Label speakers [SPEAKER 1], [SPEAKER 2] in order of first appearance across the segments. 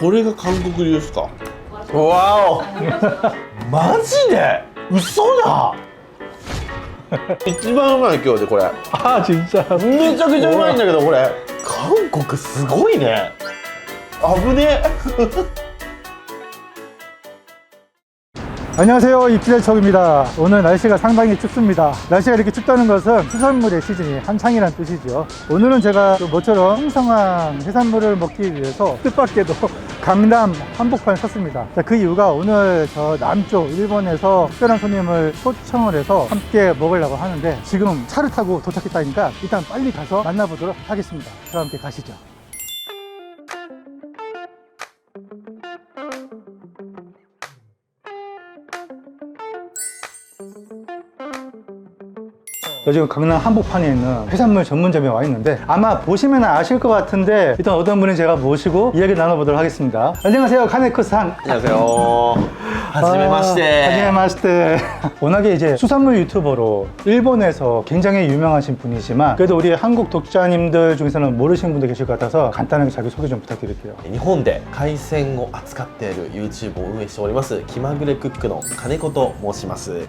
[SPEAKER 1] これが韓国流ですか
[SPEAKER 2] わおマジで嘘だ
[SPEAKER 1] 一番うまい今日でこれ
[SPEAKER 3] 아 진짜
[SPEAKER 2] めちゃくちゃうまいんだけどこれ韓国すごいね危ねえ
[SPEAKER 3] 안녕하세요 입지대척입니다 오늘 날씨가 상당히 춥습니다 날씨가 이렇게 춥다는 것은 수산물의 시즌이 한창이란 뜻이죠 오늘은 제가 또 모처럼 풍성한 해산물을 먹기 위해서 뜻밖에도 강남 한복판에 섰습니다. 자, 그 이유가 오늘 저 남쪽 일본에서 특별한 손님을 초청을 해서 함께 먹으려고 하는데 지금 차를 타고 도착했다니까 일단 빨리 가서 만나보도록 하겠습니다. 저와 함께 가시죠 저 지금 강남 한복판에 있는 해산물 전문점에 와 있는데 아마 보시면 아실 것 같은데 일단 어떤 분이 제가 모시고 이야기 나눠보도록 하겠습니다 안녕하세요 카네크상
[SPEAKER 2] 안녕하세요はじめまし
[SPEAKER 3] 아, 하지메
[SPEAKER 2] て
[SPEAKER 3] 마시테 워낙에 이제 수산물 유튜버로 일본에서 굉장히 유명하신 분이지만 그래도 우리 한국 독자님들 중에서는 모르시는 분들 계실 것 같아서 간단하게 자기 소개 좀 부탁드릴게요
[SPEAKER 2] 日本で海鮮を扱っている YouTube を運営しております気まぐれクックの金子と申します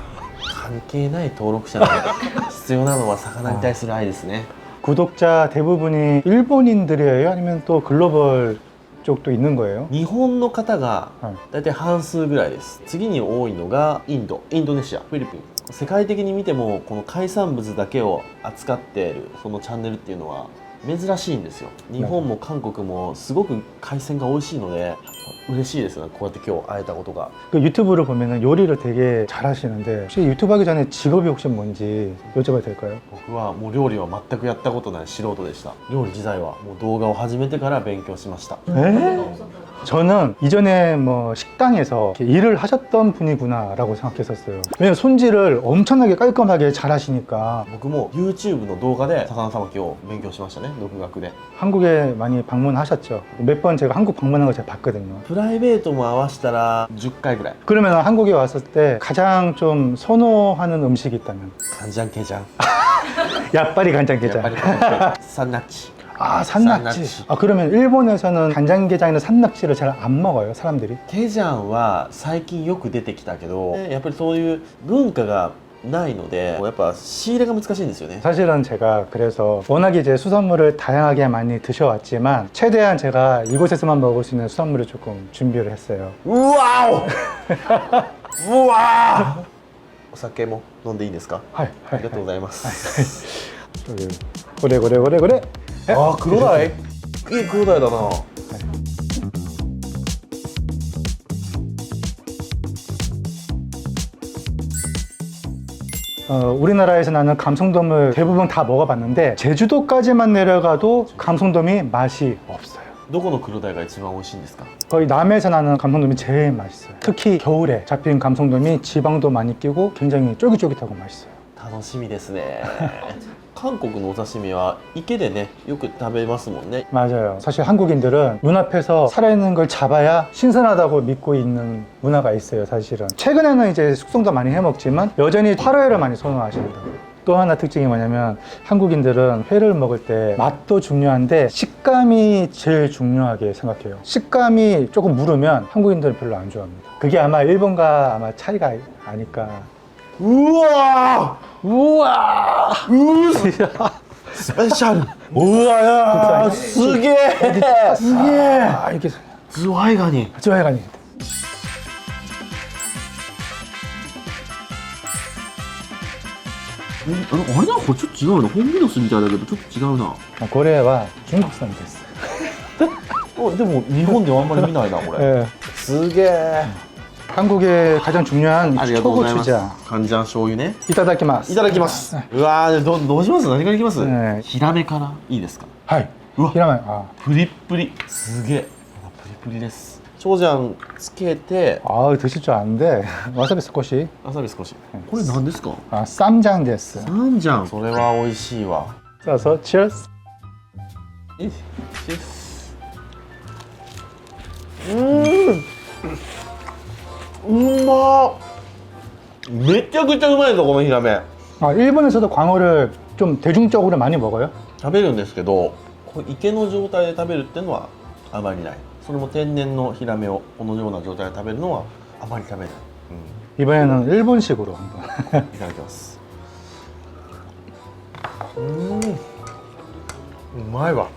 [SPEAKER 2] 関係ない登録者なので必要なのは魚に対する愛ですね
[SPEAKER 3] 구독자 대부분이 일본인들이에요? 아니면 또 글로벌 쪽도 있는 거예요?
[SPEAKER 2] 日本の方が
[SPEAKER 3] はい
[SPEAKER 2] 大体半数ぐらいです次に多いのがインドインドネシアフィリピン世界的に見てもこの海産物だけを扱っているそのチャンネルっていうのは珍しいんですよ日本も韓国もすごく海鮮が美味しいのでやっぱ 嬉しいですねこうやって今日会えたことが
[SPEAKER 3] 그 유튜브를 보면은 요리를 되게 잘하시는데 혹시 유튜브 하기 전에 직업이 혹시 뭔지 여쭤봐도 될까요?
[SPEAKER 2] 僕はもう料理は全くやったことない素人でした料理自体はもう動画を始めてから勉強しました
[SPEAKER 3] 에? 저는 이전에 뭐 식당에서 이렇게 일을 하셨던 분이구나라고 생각했었어요. 왜냐면 손질을 엄청나게 깔끔하게 잘 하시니까
[SPEAKER 2] 僕も YouTube の動画で魚さばきを勉強しましたね独学で
[SPEAKER 3] 한국에 많이 방문하셨죠. 몇 번 제가 한국 방문한 걸 제가 봤거든요.
[SPEAKER 2] プライベートも合わせたら10回ぐらい
[SPEAKER 3] 그러면 한국에 왔을 때 가장 좀 선호하는 음식이 있다면
[SPEAKER 2] カンジャンケジャン
[SPEAKER 3] 야빠리 간장게장.
[SPEAKER 2] やっぱりサンナッチ
[SPEAKER 3] 아 산낙지.
[SPEAKER 2] 산낙지.
[SPEAKER 3] 아 그러면 일본에서는 간장게장이나 산낙지를 잘 안 먹어요 사람들이?
[SPEAKER 2] ケジャンは最近よく出てきたけどやっぱりそういう文化がないのでやっぱ仕入れが難しいんですよね
[SPEAKER 3] 사실은 제가 그래서 워낙에 이제 수산물을 다양하게 많이 드셔왔지만 최대한 제가 이곳에서만 먹을 수 있는 수산물을 조금 준비를 했어요.
[SPEAKER 2] うわおうわお酒も飲んでいいですか
[SPEAKER 3] 하이,
[SPEAKER 2] あ
[SPEAKER 3] 하이,
[SPEAKER 2] りがとうございます、
[SPEAKER 3] 저기 고래 고래 고래 고래.
[SPEAKER 2] あー黒鯛いい黒鯛だな
[SPEAKER 3] 어, 우리나라에서 나는 감성돔을 대부분 다 먹어봤는데 제주도까지만 내려가도 감성돔이 맛이 없어요.
[SPEAKER 2] どこの黒鯛が一番美味しいんですか
[SPEAKER 3] 거의 남해에서 나는 감성돔이 제일 맛있어요. 특히 겨울에 잡힌 감성돔이 지방도 많이 끼고 굉장히 쫄깃쫄깃하고 맛있어요.
[SPEAKER 2] 楽しみですね 韓国のお刺身は池でねよく食べますもんね
[SPEAKER 3] 맞아요. 사실 한국인들은 눈앞에서 살아있는 걸 잡아야 신선하다고 믿고 있는 문화가 있어요, 사실은. 최근에는 이제 숙성도 많이 해 먹지만 여전히 화로회를 많이 선호하십니다. 또 하나 특징이 뭐냐면 한국인들은 회를 먹을 때 맛도 중요한데 식감이 제일 중요하게 생각해요. 식감이 조금 무르면 한국인들은 별로 안 좋아합니다. 그게 아마 일본과 아마 차이가 아닐까.
[SPEAKER 2] うわ
[SPEAKER 3] う
[SPEAKER 2] スペシャル。うわーすげえ
[SPEAKER 3] すげえ
[SPEAKER 2] ズワイガニ。
[SPEAKER 3] ズワイガニ。
[SPEAKER 2] あのあれなんかちょっと違うな。ホンビノスみたいだけどちょっと違うな。
[SPEAKER 3] これは純国産で
[SPEAKER 2] す。でも日本ではあんまり見ないなこれ、
[SPEAKER 3] えー、
[SPEAKER 1] すげえ
[SPEAKER 3] 한국의 가장 중요한
[SPEAKER 2] ありがとうございます
[SPEAKER 3] 초고추장
[SPEAKER 2] 간장醤油ね
[SPEAKER 3] 이타다키마스
[SPEAKER 2] いただきますうわーどどうします何からいきます、
[SPEAKER 3] ね
[SPEAKER 2] ヒラメからいいですか
[SPEAKER 3] 하이
[SPEAKER 2] うわ
[SPEAKER 3] 히라멘 아,
[SPEAKER 2] プリップリすげえあプリプリです長ジャンつけて
[SPEAKER 3] 아 드실 줄 아는데 와사비 스쿼시
[SPEAKER 2] わさび少しこれ何ですか
[SPEAKER 3] 아, 쌈장 데스
[SPEAKER 2] サンジャンそれは美味しいわ
[SPEAKER 3] 써서 치얼스
[SPEAKER 2] えうん うまっめちゃくちゃうまいぞこのヒラメ
[SPEAKER 3] 아, 일본에서도 광어를 좀 대중적으로 많이 먹어요?
[SPEAKER 2] 食べるんですけどこれ池の状態で食べるっていうのはあまりないそれも天然のヒラメをこのような状態で食べるのはあまり食べない、
[SPEAKER 3] 이번에는 일본식으로 한번
[SPEAKER 2] いただきますうんうまいわ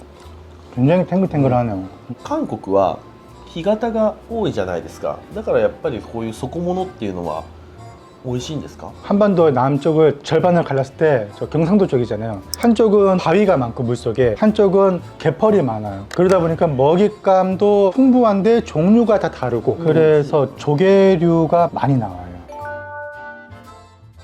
[SPEAKER 3] 굉장히 탱글탱글하네요
[SPEAKER 2] 韓国は 干潟が多いじゃないですかだからやっぱりこういう底物っていうのは美味しいんですか
[SPEAKER 3] 한반도 남쪽을 절반을 갈랐을 때 저 경상도 쪽이잖아요. 한쪽은 바위가 많고 물속에 한쪽은 개펄이 많아요. 그러다 보니까 먹잇감도 풍부한데 종류가 다 다르고 그래서 조개류가 많이 나와요.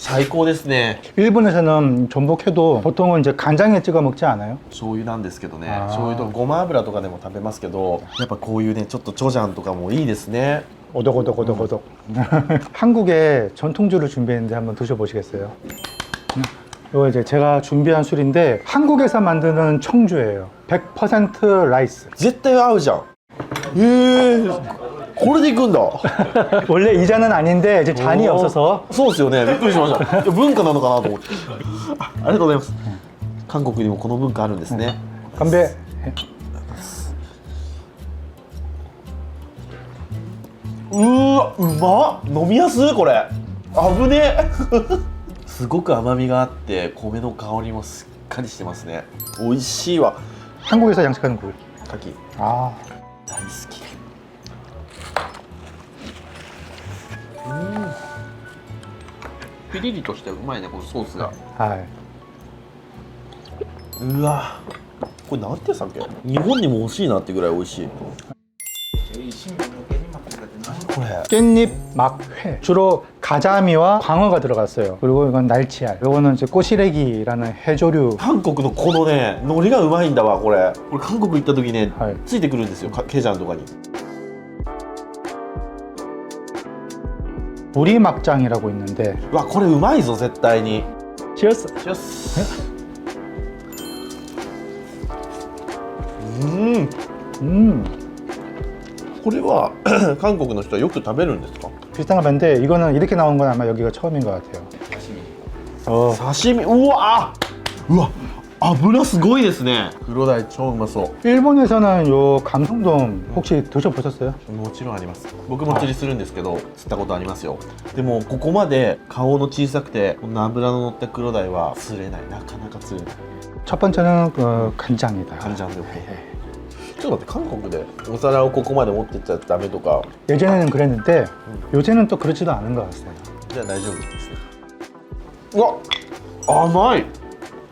[SPEAKER 2] 最高ですね
[SPEAKER 3] 일본에서는 전복해도 보통은 이제 간장에 찍어 먹지 않아요?
[SPEAKER 2] 醤油なんですけどね
[SPEAKER 3] あー
[SPEAKER 2] 醤油とごま油とかでも食べますけどやっぱこういうねちょっとチョジャンとかもいいですね
[SPEAKER 3] 오독오독오독오독. 한국의 전통주를 준비했는데 한번 드셔보시겠어요? 음, 이거 이제 제가 준비한 술인데 한국에서 만드는 청주예요. 100% 라이스.
[SPEAKER 2] 絶対合うじゃんへえこ れでいくんだ
[SPEAKER 3] 원래 이 잔은 아닌데 이제 잔이
[SPEAKER 2] 오.
[SPEAKER 3] 없어서
[SPEAKER 2] そうですよねびっくりしましたいや文化なのかなと思ってあありがとうございます韓国にもこの文化あるんですね
[SPEAKER 3] 건배.
[SPEAKER 2] うーわうまっ飲みやすいこれ危ねえすごく甘みがあって米の香りもしっかりしてますね美味しいわ
[SPEAKER 3] 한국에서 양식하는 굴.
[SPEAKER 2] 牡蠣
[SPEAKER 3] 아,
[SPEAKER 2] 大好き ピリリとしてうまいねこのソースが
[SPEAKER 3] 아,
[SPEAKER 2] うわこれなんてさっけ日本にも欲しいなってぐらい美味しいこれ
[SPEAKER 3] 깻잎 막회. 주로 가자미와 광어가 들어갔어요. 그리고 이건 날치알. 이거는 이제 꼬시래기라는 해조류.
[SPEAKER 2] 韓国のこのね海苔がうまいんだわこれこれ韓国行った時ね、
[SPEAKER 3] はい
[SPEAKER 2] ついてくるんですよかケジャンとかに
[SPEAKER 3] 보리막장이라고 있는데
[SPEAKER 2] うわこれうまいぞ絶対に
[SPEAKER 3] 치얼스.
[SPEAKER 2] よしうん
[SPEAKER 3] 음.
[SPEAKER 2] これは韓国の人はよく食べるんですか
[SPEAKER 3] 비슷한 거 봤는데 이거는 이렇게 나온 건 아마 여기가 처음인 것 같아요. 어,
[SPEAKER 2] 刺身うわうわ 油すごいですね黒鯛超うまそう
[SPEAKER 3] 일본에서는 요 감성돔 혹시 드셔보셨어요?
[SPEAKER 2] もちろんあります僕も釣りするんですけど釣ったことありますよでもここまで顔の小さくてこんな脂の乗った黒鯛は釣れないなかなか釣れない
[SPEAKER 3] 첫 번째는 그 간장이다.
[SPEAKER 2] 感じなんで OK ちょっと待って韓国でお皿をここまで持ってっちゃダメとか
[SPEAKER 3] 예전에는 그랬는데 요새는 또 그렇지도 않은 것 같아요.
[SPEAKER 2] じゃあ大丈夫ですねうわ甘い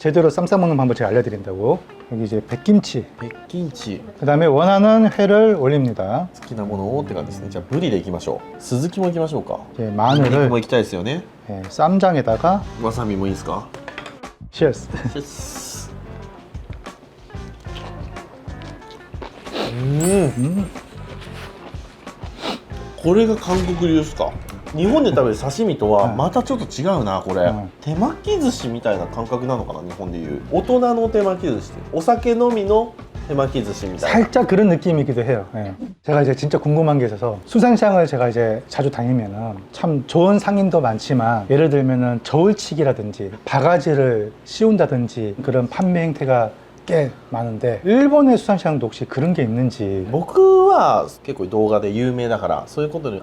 [SPEAKER 3] 제대로 쌈 싸먹는 방법 제가 알려드린다고. 여기 이제 백김치.
[SPEAKER 2] 北京地
[SPEAKER 3] 그 다음에 원하는 회를 올립니다.
[SPEAKER 2] 好きなものをって感じですねじゃあブリでいきましょうスズキもいきましょうか
[SPEAKER 3] 이제
[SPEAKER 2] 肉
[SPEAKER 3] 마늘을
[SPEAKER 2] もいきたいですよね
[SPEAKER 3] 예, 쌈장에다가
[SPEAKER 2] わさびもいいですか
[SPEAKER 3] 치얼스.
[SPEAKER 2] うん
[SPEAKER 3] 음,
[SPEAKER 2] これが韓国流ですか 日本で食べる刺身とは
[SPEAKER 3] はい
[SPEAKER 2] またちょっと違うなこれ、
[SPEAKER 3] はい
[SPEAKER 2] 手巻き寿司みたいな感覚なのかな日本でいう大人の手巻き寿司お酒飲みの手巻き寿司みたいな
[SPEAKER 3] 살짝 그런 느낌이기도 해요. 예. 제가 이제 진짜 궁금한 게 있어서 수산시장을 제가 이제 자주 다니면은 참 좋은 상인도 많지만 예를 들면은 저울치기라든지 바가지를 씌운다든지 그런 판매 행태가 꽤 많은데 일본의 수산시장도 혹시 그런 게 있는지
[SPEAKER 2] 僕は結構動画で有名だからそういうことにん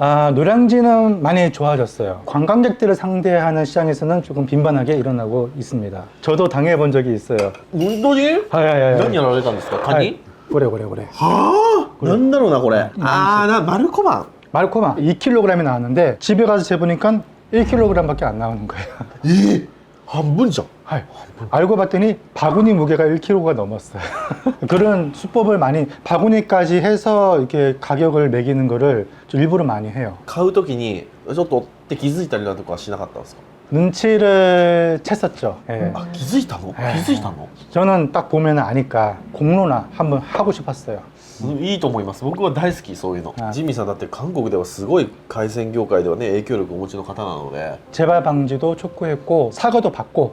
[SPEAKER 3] 아, 노량진은 많이 좋아졌어요. 관광객들을 상대하는 시장에서는 조금 빈번하게 일어나고 있습니다. 저도 당해본 적이 있어요.
[SPEAKER 2] 本当に
[SPEAKER 3] 하야야야.
[SPEAKER 2] 何やられたんですかカニ
[SPEAKER 3] 그래, 그래, 그래.
[SPEAKER 2] はあなんだろうなこれああなマルコマン
[SPEAKER 3] 말코마 2kg이 나왔는데 집에 가서 재보니까 1kg밖에 안 나오는 거예요.
[SPEAKER 2] ええ半分 じゃん
[SPEAKER 3] 하이. 알고 봤더니 바구니 무게가 1kg가 넘었어요. 그런 수법을 많이 바구니까지 해서 이렇게 가격을 매기는 거를 좀 일부러 많이 해요.
[SPEAKER 2] 買う時にちょっとって気づいたりだとかはしなかったんですか
[SPEAKER 3] 눈치를 챘었죠. 예.
[SPEAKER 2] あ気づいたの気
[SPEAKER 3] ええ
[SPEAKER 2] づいたの
[SPEAKER 3] 저는 딱 보면 아니까 공로나 한번 하고 싶었어요.
[SPEAKER 2] いいと思います僕は大好きそういうの
[SPEAKER 3] はい
[SPEAKER 2] ジミーさんだって韓国ではすごい海鮮業界ではね影響力をお持ちの方なので
[SPEAKER 3] 재발 방지도 촉구했고 사과도 받고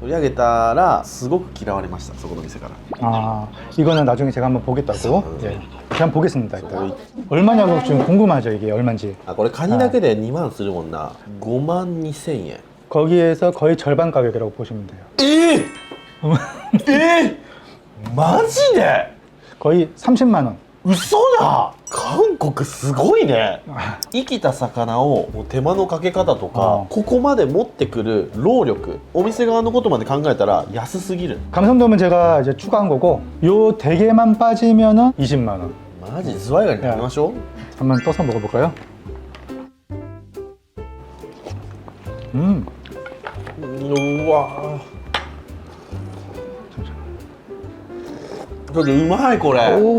[SPEAKER 2] 取り上げたらすごく嫌われましたそこの店から
[SPEAKER 3] 아 이거는 나중에 제가 한번 보겠다고.
[SPEAKER 2] 음.
[SPEAKER 3] 예. 그냥 보겠습니다. 일단.
[SPEAKER 2] 거의
[SPEAKER 3] 얼마냐고 지금 궁금하죠 이게 얼마인지.
[SPEAKER 2] あこれカニだけで2万するもんな5万2千円
[SPEAKER 3] 거기에서 거의 절반 가격이라고 보시면 돼요.
[SPEAKER 2] えー、えー、マジで
[SPEAKER 3] 거의 30만 원.
[SPEAKER 2] 嘘だ韓国すごいね生きた魚をもう手間のかけ方とか
[SPEAKER 3] うん
[SPEAKER 2] ここまで持ってくる労力お店側のことまで考えたら安すぎる
[SPEAKER 3] 감성돔은 제가 이제 추가한 거고 요 대게만 빠지면은 20만 원.
[SPEAKER 2] マジズワイガニ食べましょう
[SPEAKER 3] 한번 떠서 먹어볼까요? 음,
[SPEAKER 2] うわちょっとうまいこれ
[SPEAKER 3] 오,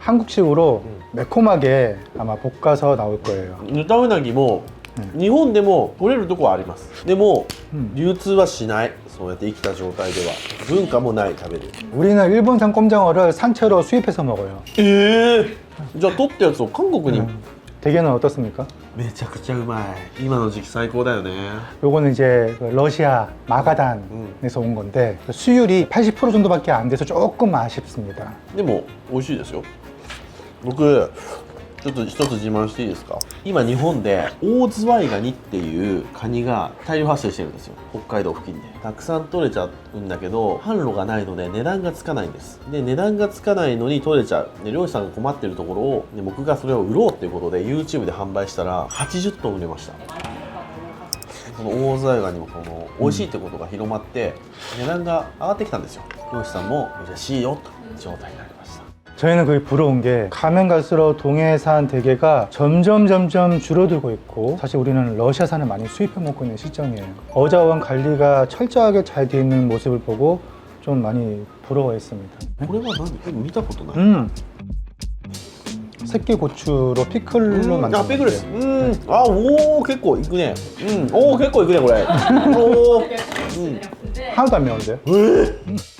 [SPEAKER 3] 한국식으로 매콤하게 아마 볶아서 나올 거예요.
[SPEAKER 2] 豚うなぎも
[SPEAKER 3] う
[SPEAKER 2] 日本でも取れるとこはありますでも
[SPEAKER 3] うん
[SPEAKER 2] 流通はしないそうやって生きた状態では文化もない食べる
[SPEAKER 3] 우리는 일본산 꼼장어를 산채로 수입해서 먹어요.
[SPEAKER 2] ええじゃあ取ったやつを韓国に、
[SPEAKER 3] 대게는 어떻습니까?
[SPEAKER 2] めちゃくちゃうまい今の時期最高だよね
[SPEAKER 3] 요거는 이제 그 러시아 마가단에서 온 건데 수율이 80% 정도밖에 안 돼서 조금 아쉽습니다.
[SPEAKER 2] でも美味しいですよ 僕ちょっと一つ自慢していいですか？今日本でオオズワイガニっていうカニが大量発生してるんですよ。北海道付近で。たくさん取れちゃうんだけど販路がないので値段がつかないんです。で値段がつかないのに取れちゃう。で漁師さんが困ってるところをで僕がそれを売ろうっていうことで YouTube で販売したら80トン売れました。このオオズワイガニもこの美味しいってことが広まって値段が上がってきたんですよ。漁師さんも嬉しいよと。状態になりました
[SPEAKER 3] 저희는 그게 부러운 게 가면 갈수록 동해산 대게가 점점 점점 줄어들고 있고 사실 우리는 러시아산을 많이 수입해 먹고 있는 실정이에요. 어자원 관리가 철저하게 잘 돼 있는 모습을 보고 좀 많이 부러워했습니다.
[SPEAKER 2] これは何え見たことない、
[SPEAKER 3] 음. 새끼 고추로 피클로
[SPEAKER 2] うん
[SPEAKER 3] 만든
[SPEAKER 2] あペグレス
[SPEAKER 3] 건데요.
[SPEAKER 2] うんあおお結構いくねうんおお結構いくねこれおお、うん、
[SPEAKER 3] 하나도 안 매운데?
[SPEAKER 2] えー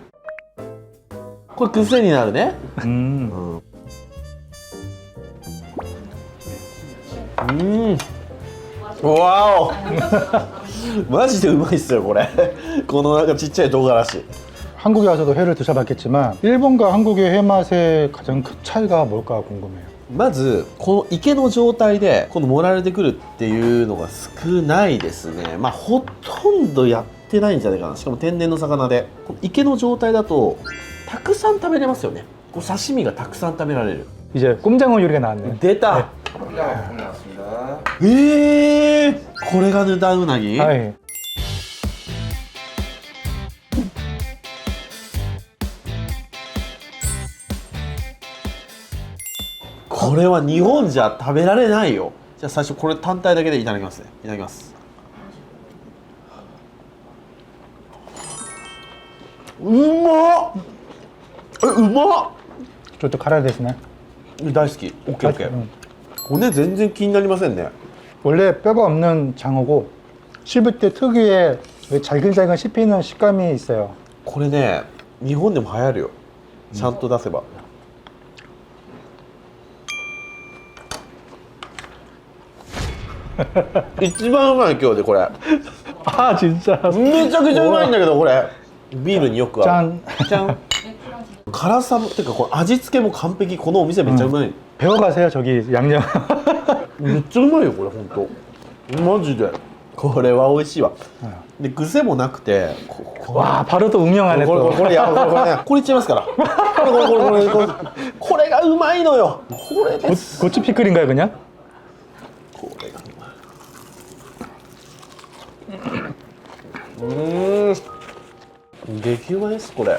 [SPEAKER 2] これ癖になるね
[SPEAKER 3] 음.
[SPEAKER 2] うん
[SPEAKER 1] わおマジでうまいっすよこれこのなんかちっちゃい唐辛子
[SPEAKER 3] 한국에 와서도 회를 드셔봤겠지만 일본과 한국의 회 맛의 가장 큰 차이가 뭘까 궁금해요.
[SPEAKER 2] まずこの池の状態でこの盛られてくるっていうのが少ないですねまあほとんどやってないんじゃないかなしかも天然の魚でこの池の状態だと たくさん食べれますよねこう刺身がたくさん食べられる
[SPEAKER 3] 이제 꼼장어 요리가 나왔네요.
[SPEAKER 2] 出たえー、これがぬたうなぎ、
[SPEAKER 3] 아이.
[SPEAKER 2] これは日本じゃ食べられないよじゃあ最初これ単体だけでいただきますねいただきますうまっ えうまっ
[SPEAKER 3] 저도 카라 데스네.
[SPEAKER 2] 大好き OKOK、
[SPEAKER 3] 음.
[SPEAKER 2] 骨全然気になりませんね
[SPEAKER 3] 원래 뼈가 없는 장어고 씹을 때 특유의 왜 잘근잘근 씹히는 식감이 있어요.
[SPEAKER 2] これね日本でも流行るよちゃんと出せば、
[SPEAKER 1] 一番うまい今日でこれ
[SPEAKER 3] 아 진짜.
[SPEAKER 1] めちゃくちゃうまいんだけどこれ
[SPEAKER 2] ビールによく合う
[SPEAKER 3] 짠.
[SPEAKER 2] じゃん 辛さもっていうかこの味付けも完璧このお店めっちゃうまい、
[SPEAKER 3] 배워가세요 저기 양념.
[SPEAKER 2] めっちゃうまいよこれ本当マジでこれは美味しいわ、で癖もなくてここ
[SPEAKER 3] 와 바로 또 응용하네
[SPEAKER 1] これこれ
[SPEAKER 3] 또.
[SPEAKER 1] これやこれこれね
[SPEAKER 2] これいっちゃいますからこれこれこれこれこれこれがうまいのよこれです
[SPEAKER 3] 고, 고추 피클인가요 그냥?
[SPEAKER 2] これがうまいうーん激うまですこれ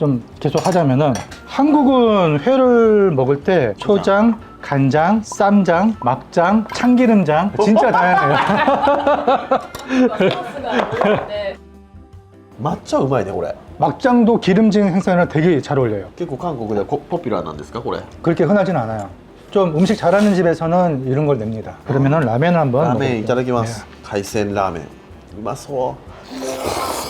[SPEAKER 3] 좀 계속 하자면은 한국은 회를 먹을 때 초장, 간장, 쌈장, 막장, 참기름장 진짜 다양해요.
[SPEAKER 4] 소스가 네.
[SPEAKER 2] 抹茶うまいねこれ
[SPEAKER 3] 막장도 기름진 생선이랑 되게 잘 어울려요.
[SPEAKER 2] 結構韓国ではコポピュラーなんですかこれ
[SPEAKER 3] 그렇게 흔하진 않아요. 좀 음식 잘하는 집에서는 이런 걸 냅니다. 그러면은 라면을 한번
[SPEAKER 2] ラーメンいただきま
[SPEAKER 3] 먹어볼게요.
[SPEAKER 2] す海鮮ラーメンうまそう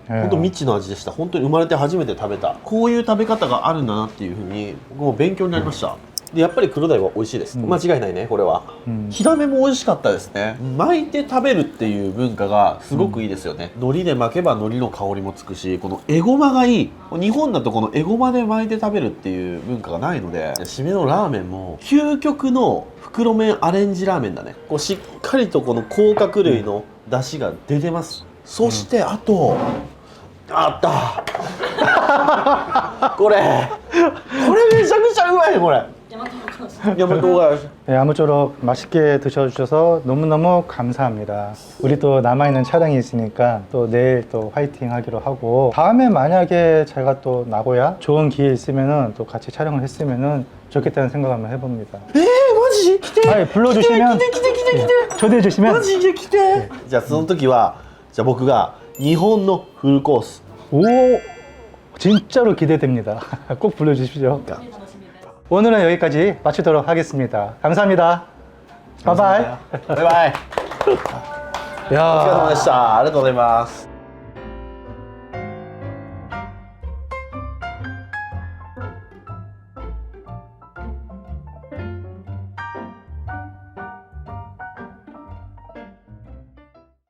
[SPEAKER 2] 本当未知の味でした。本当に生まれて初めて食べた。こういう食べ方があるんだなっていうふうに僕も勉強になりました、でやっぱり黒鯛は美味しいです、
[SPEAKER 3] うん。
[SPEAKER 2] 間違いないねこれは、
[SPEAKER 3] うん。
[SPEAKER 2] ヒラメも美味しかったですね。巻いて食べるっていう文化がすごくいいですよね、海苔で巻けば海苔の香りもつくしこのエゴマがいい。日本だとこのエゴマで巻いて食べるっていう文化がないので。締めのラーメンも究極の袋麺アレンジラーメンだね。こうしっかりとこの甲殻類の出汁が出てます。そしてあと、あ ったこれこれめちゃくちゃうまいねこれ
[SPEAKER 4] 야마토
[SPEAKER 2] 山唐辛子
[SPEAKER 3] 네, 아무쪼록 맛있게 드셔주셔서 너무너무 감사합니다. 우리 또 남아있는 촬영이 있으니까 또 내일 또 화이팅 하기로 하고 다음에 만약에 제가 또 나고야 좋은 기회 있으면은 또 같이 촬영을 했으면은 좋겠다는 생각 한번 해봅니다.
[SPEAKER 2] えー、マジ来て
[SPEAKER 3] 아니, 불러주시면
[SPEAKER 2] 来て来て来て来て
[SPEAKER 3] 예, 초대해주시면
[SPEAKER 2] マジで来てじゃあその時はじゃあ僕が 日本のフルコース
[SPEAKER 3] 오 진짜로 기대됩니다. 꼭 불러주십시오. 오늘은 여기까지 마치도록 하겠습니다. 감사합니다. 바이바이.
[SPEAKER 5] バイバイ
[SPEAKER 2] お疲れ様でしたありがとうございます